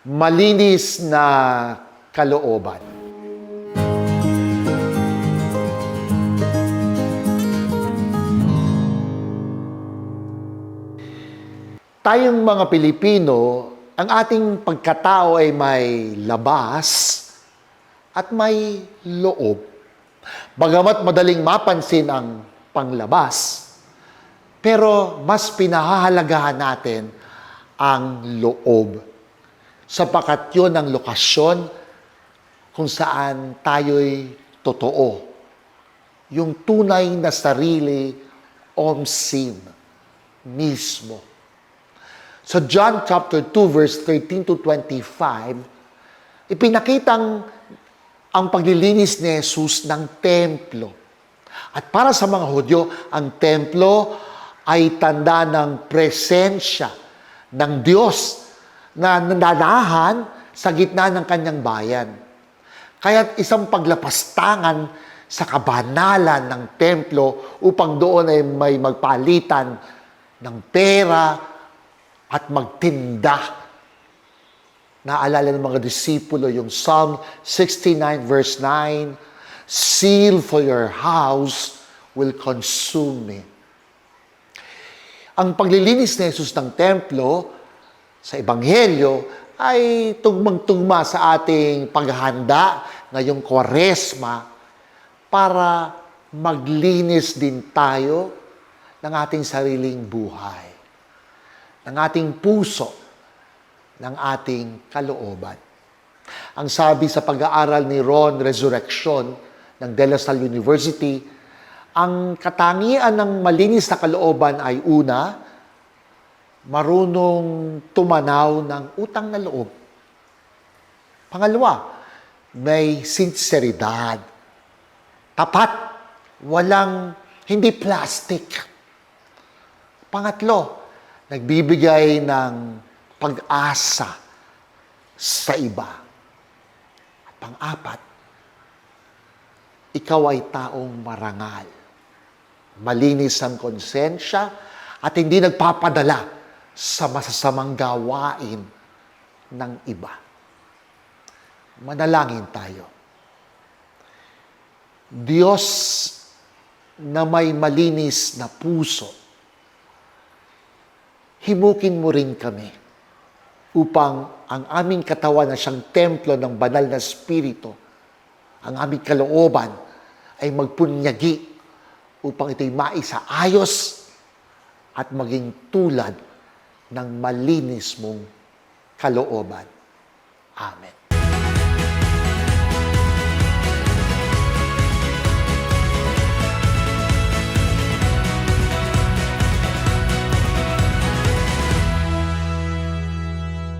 malinis na kalooban. Tayong mga Pilipino, ang ating pagkatao ay may labas at may loob. Bagamat madaling mapansin ang panglabas, pero mas pinahahalagahan natin ang loob. Sapagat yun ang lokasyon kung saan tayo'y totoo. Yung tunay na sarili, omsim, mismo. Sa John chapter 2 verse 13 to 25, ipinakitang ang paglilinis ni Jesus ng templo. At para sa mga Hudyo, ang templo ay tanda ng presensya ng Diyos na nananahan sa gitna ng kanyang bayan. Kaya isang paglapastangan sa kabanalan ng templo upang doon ay may magpalitan ng pera at magtinda. Naalala ng mga disipulo yung Psalm 69 verse 9, Seal for your house will consume me. Ang paglilinis ni Jesus ng templo sa Ebanghelyo ay tugmang-tugma sa ating paghahanda ngayong kwaresma para maglinis din tayo ng ating sariling buhay, ng ating puso, ng ating kalooban. Ang sabi sa pag-aaral ni Ron Resurrection ng De La Salle University, ang katangian ng malinis na kalooban ay una, marunong tumanaw ng utang na loob. Pangalawa, may sinseridad. Tapat, walang, hindi plastic. Pangatlo, nagbibigay ng pag-asa sa iba. At pang-apat, ikaw ay taong marangal. Malinis ang konsensya at hindi nagpapadala sa masasamang gawain ng iba. Manalangin tayo. Diyos na may malinis na puso, himukin mo rin kami upang ang aming katawan na siyang templo ng banal na spirito, ang aming kalooban ay magpunyagi upang ito'y maisaayos at maging tulad ng malinis mong kalooban. Amen.